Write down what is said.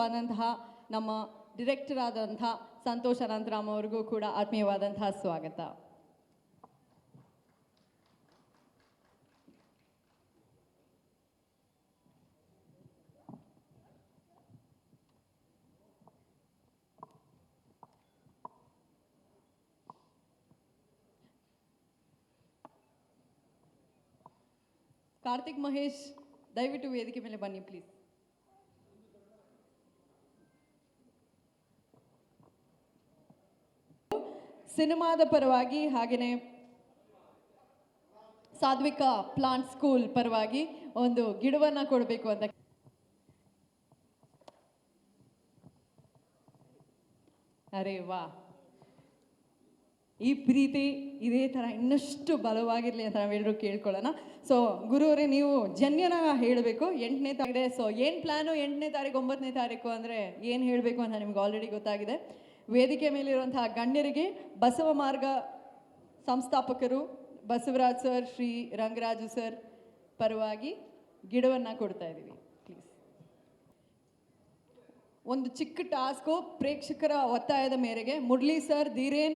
ಬಂದಂತಹ ನಮ್ಮ ಡಿರೆಕ್ಟರ್ ಆದಂತಹ ಸಂತೋಷ್ ಅನಂತರಾಮ್ ಅವರಿಗೂ ಕೂಡ ಆತ್ಮೀಯವಾದಂತಹ ಸ್ವಾಗತ. ಕಾರ್ತಿಕ್ ಮಹೇಶ್, ದಯವಿಟ್ಟು ವೇದಿಕೆ ಮೇಲೆ ಬನ್ನಿ ಪ್ಲೀಸ್ ಸಿನಿಮಾದ ಪರವಾಗಿ ಹಾಗೆಯೇ ಸಾಧ್ವಿಕ ಪ್ಲಾಂಟ್ ಸ್ಕೂಲ್ ಪರವಾಗಿ ಒಂದು ಗಿಡವನ್ನ ಕೊಡಬೇಕು ಅಂತ. ಅರೆ ವಾ. ಈ ಪ್ರೀತಿ ಇದೇ ಥರ ಇನ್ನಷ್ಟು ಬಲವಾಗಿರಲಿ ಅಂತ ನಾವೆಲ್ಲರೂ ಕೇಳ್ಕೊಳ್ಳೋಣ. ಸೊ ಗುರುವರೇ, ನೀವು ಜನ್ಯನ ಹೇಳಬೇಕು. ಎಂಟನೇ ತಾರೀಕು ಸೊ ಏನು ಪ್ಲ್ಯಾನು ಎಂಟನೇ ತಾರೀಕು ಒಂಬತ್ತನೇ ತಾರೀಕು ಅಂದರೆ ಏನು ಹೇಳಬೇಕು ಅಂತ ನಿಮ್ಗೆ ಆಲ್ರೆಡಿ ಗೊತ್ತಾಗಿದೆ. ವೇದಿಕೆ ಮೇಲಿರುವಂತಹ ಗಣ್ಯರಿಗೆ ಬಸವ ಮಾರ್ಗ ಸಂಸ್ಥಾಪಕರು ಬಸವರಾಜ್ ಸರ್, ಶ್ರೀ ರಂಗರಾಜು ಸರ್ ಪರವಾಗಿ ಗಿಡವನ್ನು ಕೊಡ್ತಾ ಇದ್ದೀವಿ. ಪ್ಲೀಸ್ ಒಂದು ಚಿಕ್ಕ ಟಾಸ್ಕು ಪ್ರೇಕ್ಷಕರ ಒತ್ತಾಯದ ಮೇರೆಗೆ ಮುರಳಿ ಸರ್, ಧೀರೇನ್